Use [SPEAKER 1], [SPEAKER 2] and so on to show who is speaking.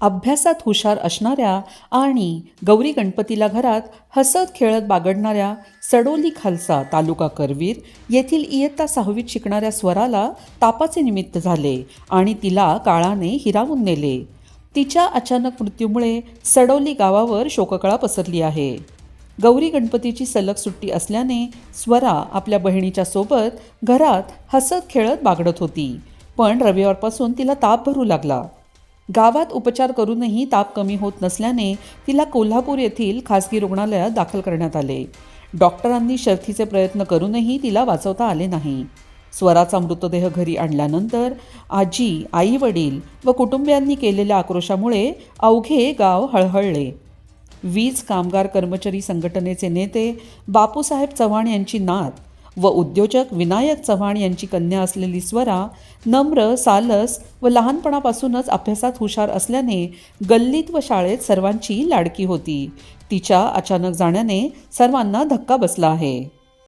[SPEAKER 1] अभ्यासात हुशार असणाऱ्या आणि गौरी गणपतीला घरात हसत खेळत बागडणाऱ्या सडोली खालसा तालुका करवीर येथील इयत्ता सहावीत शिकणाऱ्या स्वराला तापाचे निमित्त झाले आणि तिला काळाने हिरावून नेले. तिच्या अचानक मृत्यूमुळे सडोली गावावर शोककळा पसरली आहे. गौरी गणपतीची सलग सुट्टी असल्याने स्वरा आपल्या बहिणीच्या सोबत घरात हसत खेळत बागडत होती. पण रविवारपासून तिला ताप भरू लागला. गावात उपचार करूनही ताप कमी होत नसल्याने तिला कोल्हापूर येथील खासगी रुग्णालयात दाखल करण्यात आले. डॉक्टरांनी शर्थीचे प्रयत्न करूनही तिला वाचवता आले नाही. स्वराचा मृतदेह घरी आणल्यानंतर आजी आई वडील व कुटुंबियांनी केलेल्या आक्रोशामुळे अवघे गाव हळहळले. वीज कामगार कर्मचारी संघटनेचे नेते बापूसाहेब चव्हाण यांची नात व उद्योजक विनायक चव्हाण यांची कन्या असलेली स्वरा नम्र सालस व लहानपणापासूनच अभ्यासात हुशार असल्याने गल्लीत व शाळेत सर्वांची लाडकी होती. तिच्या अचानक जाण्याने सर्वांना धक्का बसला आहे.